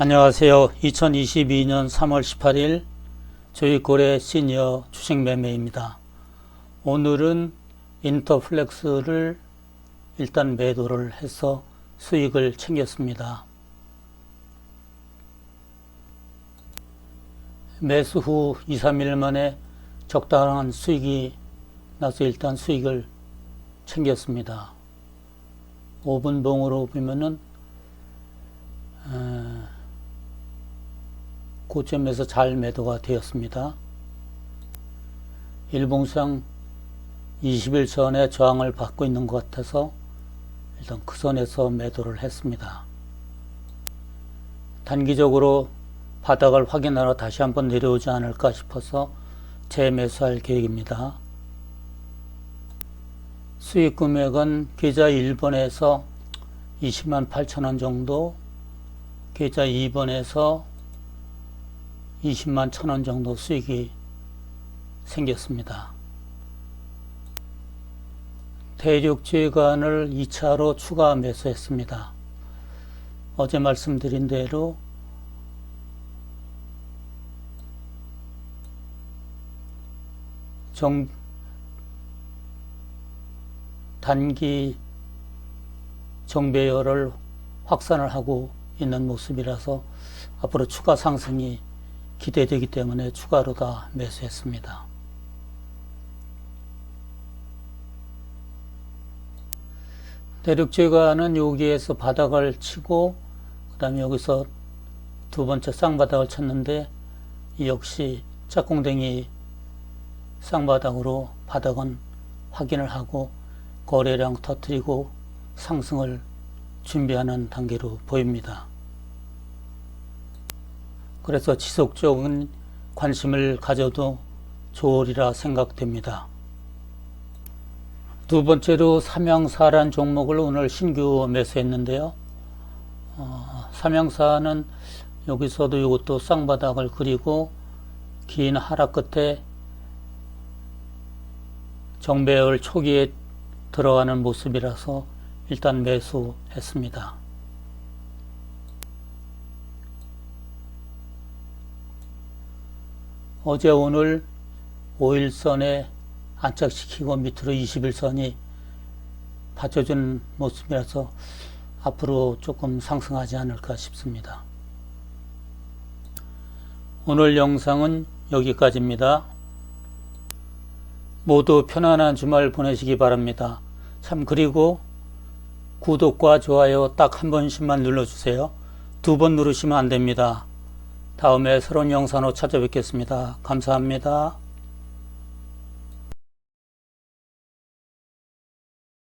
안녕하세요. 2022년 3월 18일 조이골의 시니어 주식 매매입니다. 오늘은 인터플렉스를 일단 매도를 해서 수익을 챙겼습니다. 매수 후 2, 3일 만에 적당한 수익이 나서 일단 수익을 챙겼습니다. 5분 봉으로 보면은 고점에서 잘 매도가 되었습니다. 일봉상 20일 전에 저항을 받고 있는 것 같아서 일단 그 선에서 매도를 했습니다. 단기적으로 바닥을 확인하러 다시 한번 내려오지 않을까 싶어서 재매수할 계획입니다. 수익 금액은 계좌 1번에서 20만 8천 원 정도, 계좌 2번에서 20만 천 원 정도 수익이 생겼습니다. 대륙제관을 2차로 추가 매수했습니다. 어제 말씀드린 대로 정, 단기 정배열을 확산을 하고 있는 모습이라서 앞으로 추가 상승이 기대되기 때문에 추가로 다 매수했습니다. 대륙제가는 여기에서 바닥을 치고 그 다음에 여기서 두 번째 쌍바닥을 쳤는데 역시 짝꿍댕이 쌍바닥으로 바닥은 확인을 하고 거래량 터트리고 상승을 준비하는 단계로 보입니다. 그래서 지속적인 관심을 가져도 좋으리라 생각됩니다. 두 번째로 삼양사란 종목을 오늘 신규 매수했는데요. 어, 삼양사는 여기서도 이것도 쌍바닥을 그리고 긴 하락 끝에 정배열 초기에 들어가는 모습이라서 일단 매수했습니다. 어제 오늘 5일선에 안착시키고 밑으로 21선이 받쳐준 모습이라서 앞으로 조금 상승하지 않을까 싶습니다. 오늘 영상은 여기까지입니다. 모두 편안한 주말 보내시기 바랍니다. 참 그리고 구독과 좋아요 딱 한 번씩만 눌러주세요. 두 번 누르시면 안 됩니다. 다음에 새로운 영상으로 찾아뵙겠습니다. 감사합니다.